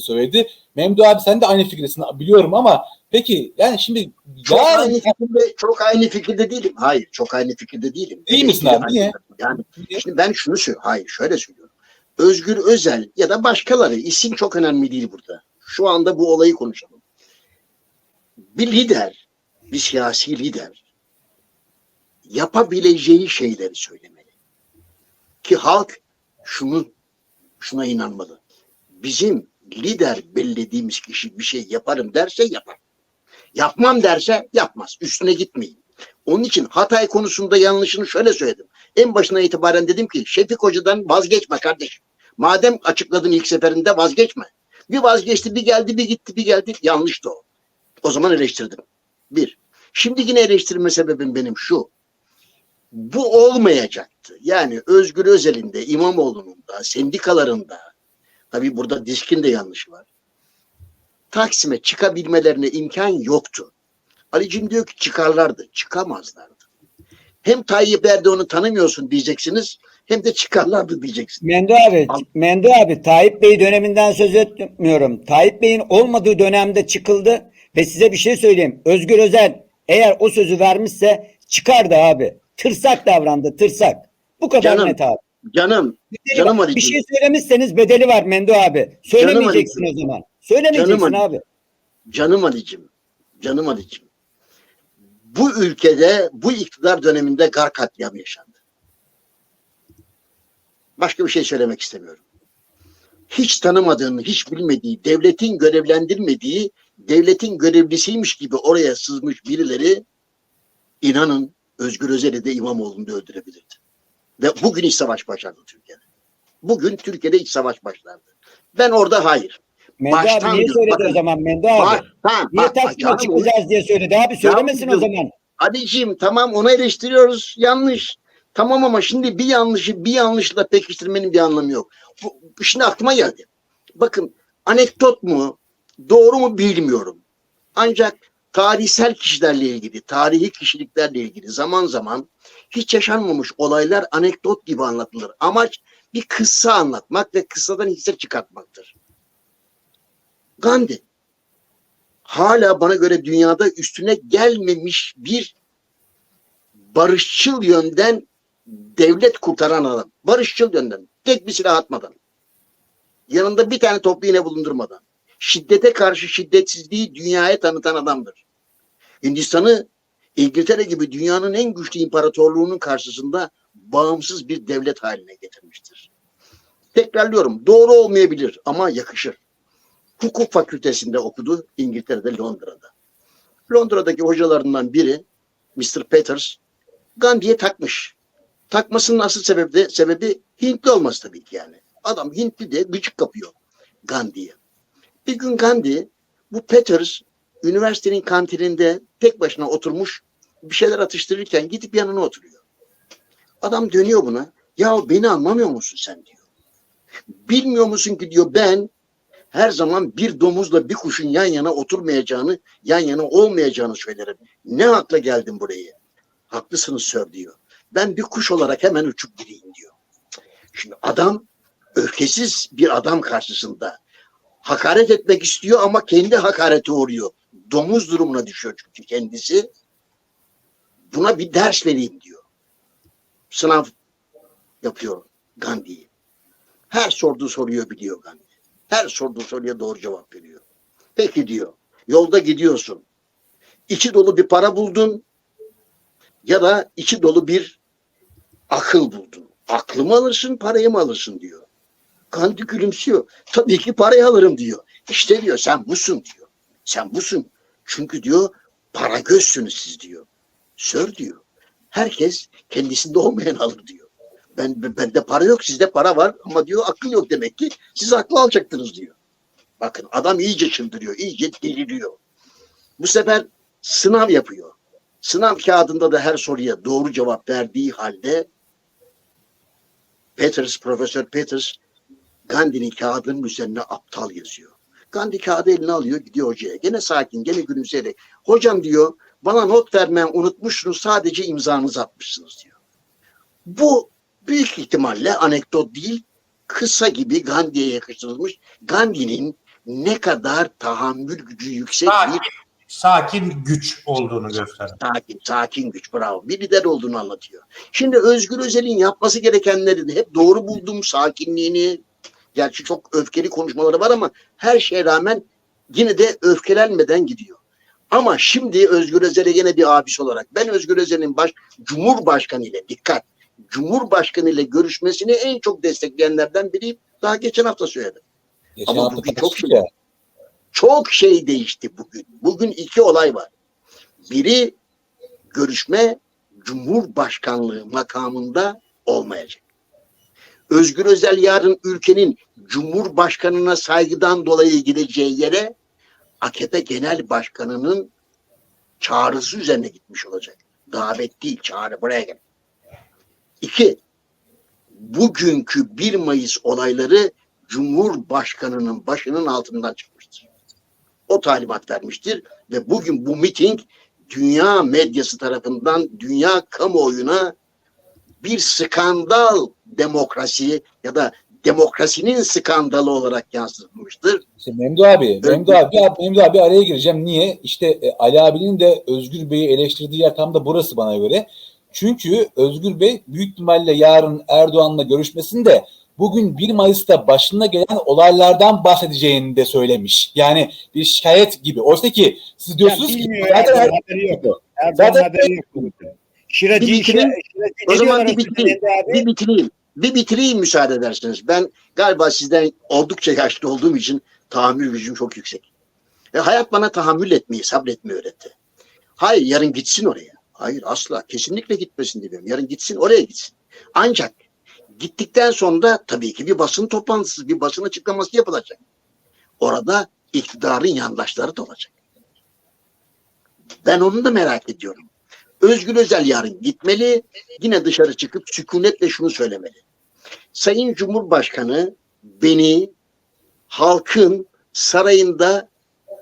söyledi. Memdu abi sen de aynı fikirdesin biliyorum ama peki yani şimdi Çok yarın aynı fikirde, çok aynı fikirde değilim. Hayır, çok aynı fikirde değilim. Değil misin Aynı- abi? Niye? Yani şimdi ben şunu söylüyorum. Hayır, şöyle söylüyorum. Özgür Özel ya da başkaları isim çok önemli değil burada. Şu anda bu olayı konuşalım. Bir lider, bir siyasi lider yapabileceği şeyleri söylemeli. Ki halk şunu şuna inanmalı. Bizim lider belirlediğimiz kişi bir şey yaparım derse yapar. Yapmam derse yapmaz. Üstüne gitmeyin. Onun için Hatay konusunda yanlışını şöyle söyledim. En başına itibaren dedim ki Şefik Hoca'dan vazgeçme kardeşim. Madem açıkladın ilk seferinde vazgeçme. Bir vazgeçti, bir geldi, bir gitti, bir geldi. Yanlıştı o. O zaman eleştirdim. Bir. Şimdi yine eleştirme sebebim benim şu. Bu olmayacaktı. Yani Özgür Özel'in de İmamoğlu'nun da sendikalarında tabii burada diskin de yanlışı var. Taksim'e çıkabilmelerine imkan yoktu. Ali'cim diyor ki çıkarlardı. Çıkamazlardı. Hem Tayyip Erdoğan'ı tanımıyorsun diyeceksiniz hem de çıkarlardı diyeceksiniz. Mendu abi, Al. Mendu abi Tayyip Bey döneminden söz etmiyorum. Tayyip Bey'in olmadığı dönemde çıkıldı ve size bir şey söyleyeyim. Özgür Özel eğer o sözü vermişse çıkardı abi. Tırsak davrandı, tırsak. Bu kadar Canım, net abi. Canım, Bedeli canım var. Bir şey söylemişseniz bedeli var Mendu abi. Söylemeyeceksin o zaman. Söylemeyeceksin Canım abi. canım Ali'cim, canım Ali'cim. Bu ülkede bu iktidar döneminde gar katliamı yaşandı. Başka bir şey söylemek istemiyorum. Hiç tanımadığını, hiç bilmediği, devletin görevlendirmediği, devletin görevlisiymiş gibi oraya sızmış birileri inanın Özgür Özel'i de İmamoğlu'nu da öldürebilirdi. Ve bugün iç savaş başladı Türkiye'de. Bugün Türkiye'de iç savaş başlardı. Ben orada hayır. Mendu Baştan abi niye diyor, söyledi bakın. o zaman Mendu abi? Bak, ha, niye bak, canım, çıkacağız diye söyledi abi. Söylemesin o Yavrum, zaman. Ali'ciğim tamam onu eleştiriyoruz. Yanlış. Tamam ama şimdi bir yanlışı bir yanlışla pekiştirmenin bir anlamı yok. Bu, şimdi aklıma geldi. Bakın anekdot mu doğru mu bilmiyorum. Ancak tarihsel kişilerle ilgili, tarihi kişiliklerle ilgili zaman zaman hiç yaşanmamış olaylar anekdot gibi anlatılır. Amaç bir kıssa anlatmak ve kıssadan hisse çıkartmaktır. Gandhi hala bana göre dünyada üstüne gelmemiş bir barışçıl yönden devlet kurtaran adam. Barışçıl yönden. Tek bir silah atmadan. Yanında bir tane toplu iğne bulundurmadan. Şiddete karşı şiddetsizliği dünyaya tanıtan adamdır. Hindistan'ı İngiltere gibi dünyanın en güçlü imparatorluğunun karşısında bağımsız bir devlet haline getirmiştir. Tekrarlıyorum. Doğru olmayabilir ama yakışır. Hukuk fakültesinde okudu İngiltere'de Londra'da. Londra'daki hocalarından biri Mr. Peters Gandhi'ye takmış. Takmasının asıl sebebi de sebebi Hintli olması tabii ki yani. Adam Hintli de gıcık kapıyor Gandhi'ye. Bir gün Gandhi bu Peters üniversitenin kantininde tek başına oturmuş bir şeyler atıştırırken gidip yanına oturuyor. Adam dönüyor buna. Ya beni anlamıyor musun sen diyor. Bilmiyor musun ki diyor ben her zaman bir domuzla bir kuşun yan yana oturmayacağını, yan yana olmayacağını söylerim. Ne hakla geldin buraya? Haklısınız sör diyor. Ben bir kuş olarak hemen uçup gideyim diyor. Şimdi adam öfkesiz bir adam karşısında hakaret etmek istiyor ama kendi hakarete uğruyor. Domuz durumuna düşüyor çünkü kendisi. Buna bir ders vereyim diyor. Sınav yapıyor Gandhi'yi. Her sorduğu soruyu biliyor Gandhi. Her sorduğu soruya doğru cevap veriyor. Peki diyor. Yolda gidiyorsun. İçi dolu bir para buldun ya da içi dolu bir akıl buldun. Aklımı alırsın, parayı mı alırsın diyor. Gandhi gülümsüyor. Tabii ki parayı alırım diyor. İşte diyor sen busun diyor. Sen busun. Çünkü diyor para gözsünüz siz diyor. Sör diyor. Herkes kendisinde olmayan alır diyor. Ben bende para yok, sizde para var ama diyor akıl yok demek ki. Siz aklı alacaktınız diyor. Bakın adam iyice çıldırıyor, iyice deliriyor. Bu sefer sınav yapıyor. Sınav kağıdında da her soruya doğru cevap verdiği halde Peters, Profesör Peters Gandhi'nin kağıdının üzerine aptal yazıyor. Gandhi kağıdı eline alıyor gidiyor hocaya. Gene sakin, gene gülümseyerek. Hocam diyor bana not vermeyi unutmuşsunuz sadece imzanızı atmışsınız diyor. Bu büyük ihtimalle anekdot değil, kısa gibi Gandhi'ye yakıştırılmış Gandhi'nin ne kadar tahammül gücü yüksek Sakin, bir sakin güç olduğunu gösteren. sakin, sakin güç bravo. Bir lider olduğunu anlatıyor. Şimdi Özgür Özel'in yapması gerekenleri de hep doğru buldum sakinliğini. Gerçi çok öfkeli konuşmaları var ama her şeye rağmen yine de öfkelenmeden gidiyor. Ama şimdi Özgür Özel'e yine bir abisi olarak ben Özgür Özel'in baş, Cumhurbaşkanı ile dikkat Cumhurbaşkanı ile görüşmesini en çok destekleyenlerden biriyim. Daha geçen hafta söyledim. Geçen Ama hafta bugün çok şey- ya. Çok şey değişti bugün. Bugün iki olay var. Biri görüşme Cumhurbaşkanlığı makamında olmayacak. Özgür Özel yarın ülkenin Cumhurbaşkanına saygıdan dolayı gideceği yere AKP Genel Başkanı'nın çağrısı üzerine gitmiş olacak. Davet değil, çağrı buraya gel. İki, bugünkü 1 Mayıs olayları Cumhurbaşkanı'nın başının altından çıkmıştır. O talimat vermiştir ve bugün bu miting dünya medyası tarafından dünya kamuoyuna bir skandal demokrasi ya da demokrasinin skandalı olarak yansıtılmıştır. İşte Memdu abi, Memdu abi, ya Memdu abi araya gireceğim. Niye? İşte e, Ali abinin de Özgür Bey'i eleştirdiği yer tam da burası bana göre. Çünkü Özgür Bey büyük ihtimalle yarın Erdoğan'la görüşmesinde bugün 1 Mayıs'ta başına gelen olaylardan bahsedeceğini de söylemiş. Yani bir şikayet gibi. Oysa ki siz diyorsunuz ki bilmiyor zaten Erdoğan, haberi yok. Erdoğan haberi yok. Şiracı bitireyim. şiracı O zaman bir bitireyim. Bir bitireyim. Bir bitireyim müsaade ederseniz. Ben galiba sizden oldukça yaşlı olduğum için tahammül gücüm çok yüksek. E, hayat bana tahammül etmeyi, sabretmeyi öğretti. Hayır yarın gitsin oraya. Hayır asla. Kesinlikle gitmesin demiyorum. Yarın gitsin oraya gitsin. Ancak gittikten sonra tabii ki bir basın toplantısı, bir basın açıklaması yapılacak. Orada iktidarın yandaşları da olacak. Ben onu da merak ediyorum. Özgür Özel yarın gitmeli. Yine dışarı çıkıp sükunetle şunu söylemeli. Sayın Cumhurbaşkanı beni halkın sarayında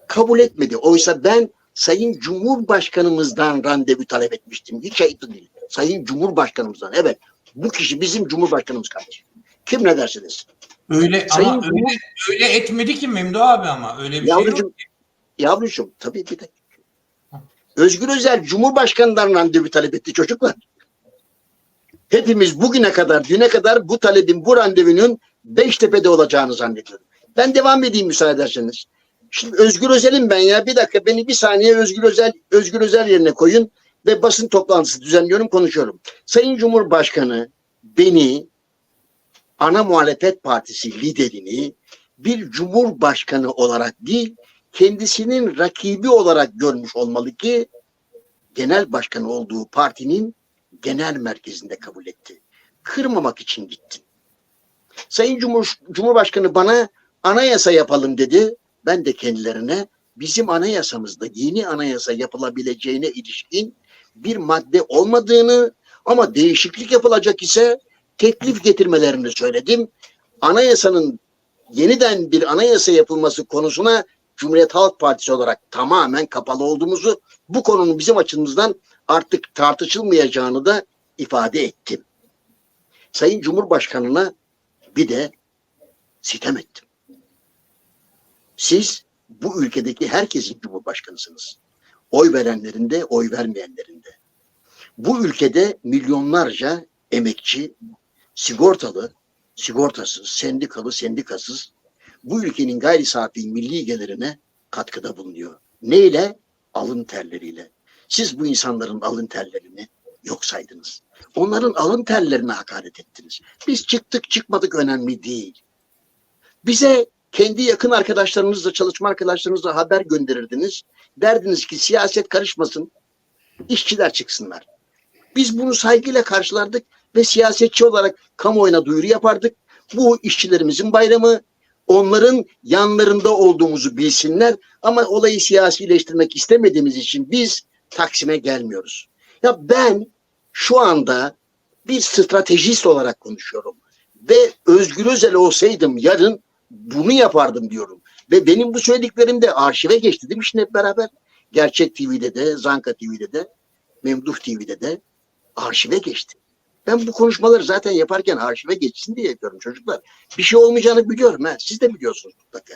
kabul etmedi. Oysa ben Sayın Cumhurbaşkanımızdan randevu talep etmiştim. Hiç ayıp değil. Sayın Cumhurbaşkanımızdan. Evet. Bu kişi bizim Cumhurbaşkanımız kardeşim. Kim ne derse desin. Öyle Sayın ama öyle, öyle etmedi ki Memdu abi ama öyle bir şey Yavrucuğum, yok. ki. Yavrucuğum tabii bir dakika. Özgür Özel Cumhurbaşkanı'ndan randevu talep etti çocuklar. Hepimiz bugüne kadar, düne kadar bu talebin, bu randevunun Beştepe'de olacağını zannediyorum. Ben devam edeyim müsaade ederseniz. Şimdi Özgür Özel'im ben ya. Bir dakika beni bir saniye Özgür Özel Özgür Özel yerine koyun ve basın toplantısı düzenliyorum, konuşuyorum. Sayın Cumhurbaşkanı beni ana muhalefet partisi liderini bir cumhurbaşkanı olarak değil, kendisinin rakibi olarak görmüş olmalı ki genel başkan olduğu partinin genel merkezinde kabul etti. Kırmamak için gittim. Sayın Cumhur, Cumhurbaşkanı bana anayasa yapalım dedi. Ben de kendilerine bizim anayasamızda yeni anayasa yapılabileceğine ilişkin bir madde olmadığını ama değişiklik yapılacak ise teklif getirmelerini söyledim. Anayasanın yeniden bir anayasa yapılması konusuna Cumhuriyet Halk Partisi olarak tamamen kapalı olduğumuzu, bu konunun bizim açımızdan artık tartışılmayacağını da ifade ettim. Sayın Cumhurbaşkanına bir de sitem ettim. Siz bu ülkedeki herkesin cumhurbaşkanısınız. Oy verenlerin de, oy vermeyenlerin de. Bu ülkede milyonlarca emekçi, sigortalı, sigortasız, sendikalı, sendikasız bu ülkenin gayri safi milli gelirine katkıda bulunuyor. Neyle? Alın terleriyle. Siz bu insanların alın terlerini yok saydınız. Onların alın terlerine hakaret ettiniz. Biz çıktık çıkmadık önemli değil. Bize kendi yakın arkadaşlarınızla, çalışma arkadaşlarınızla haber gönderirdiniz. Derdiniz ki siyaset karışmasın, işçiler çıksınlar. Biz bunu saygıyla karşılardık ve siyasetçi olarak kamuoyuna duyuru yapardık. Bu işçilerimizin bayramı, onların yanlarında olduğumuzu bilsinler ama olayı siyasileştirmek istemediğimiz için biz Taksim'e gelmiyoruz. Ya ben şu anda bir stratejist olarak konuşuyorum ve Özgür Özel olsaydım yarın bunu yapardım diyorum. Ve benim bu söylediklerim de arşive geçti değil mi şimdi hep beraber? Gerçek TV'de de, Zanka TV'de de, Memduh TV'de de arşive geçti. Ben bu konuşmaları zaten yaparken arşive geçsin diye yapıyorum çocuklar. Bir şey olmayacağını biliyorum. Ha. Siz de biliyorsunuz mutlaka.